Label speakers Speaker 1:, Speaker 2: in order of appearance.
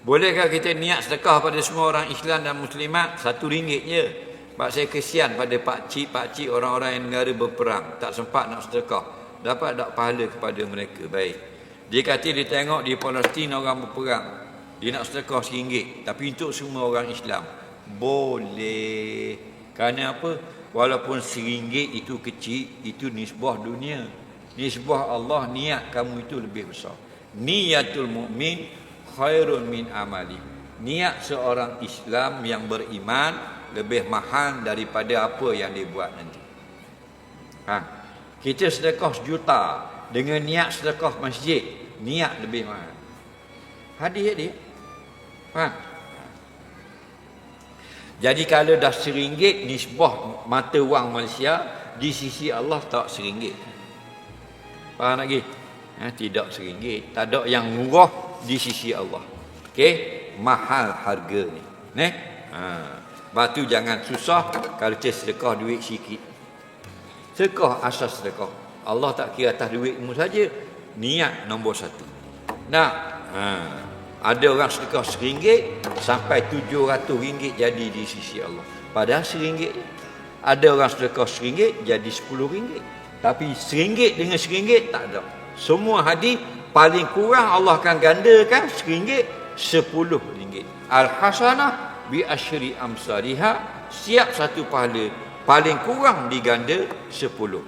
Speaker 1: Bolehkah kita niat sedekah pada semua orang Islam dan Muslimat satu ringgit je? Sebab saya kesian pada pak cik, pak cik orang-orang yang negara berperang. Tak sempat nak sedekah. Dapat tak pahala kepada mereka. Baik. Dia kata dia tengok di Palestin orang berperang. Dia nak sedekah RM1. Tapi untuk semua orang Islam. Boleh. Kerana apa? Walaupun RM1 itu kecil, itu nisbah dunia. Nisbah Allah, niat kamu itu lebih besar. Niatul mu'min khairun min amali. Niat seorang Islam yang beriman lebih mahal daripada apa yang dia buat nanti. Ha. Kita sedekah sejuta dengan niat sedekah masjid, niat lebih mahal. Hadis dia. Ha. Jadi kalau dah seringgit nisbah mata wang Malaysia di sisi Allah tak seringgit. Faham lagi? Ha, tidak seringgit. Tak ada yang murah di sisi Allah. Okey? Mahal harga ni. Ne? Ha. Batu jangan susah kalau kita sedekah duit sikit. Sedekah asas sedekah. Allah tak kira atas duitmu saja. Niat nombor satu. Nah, ha. ada orang sedekah seringgit sampai tujuh ratus ringgit jadi di sisi Allah. Padahal seringgit. Ada orang sedekah seringgit jadi sepuluh ringgit. Tapi seringgit dengan seringgit tak ada. Semua hadis paling kurang Allah akan gandakan seringgit sepuluh ringgit. Al-hasanah bi asyri amsariha siap satu pahala paling kurang diganda sepuluh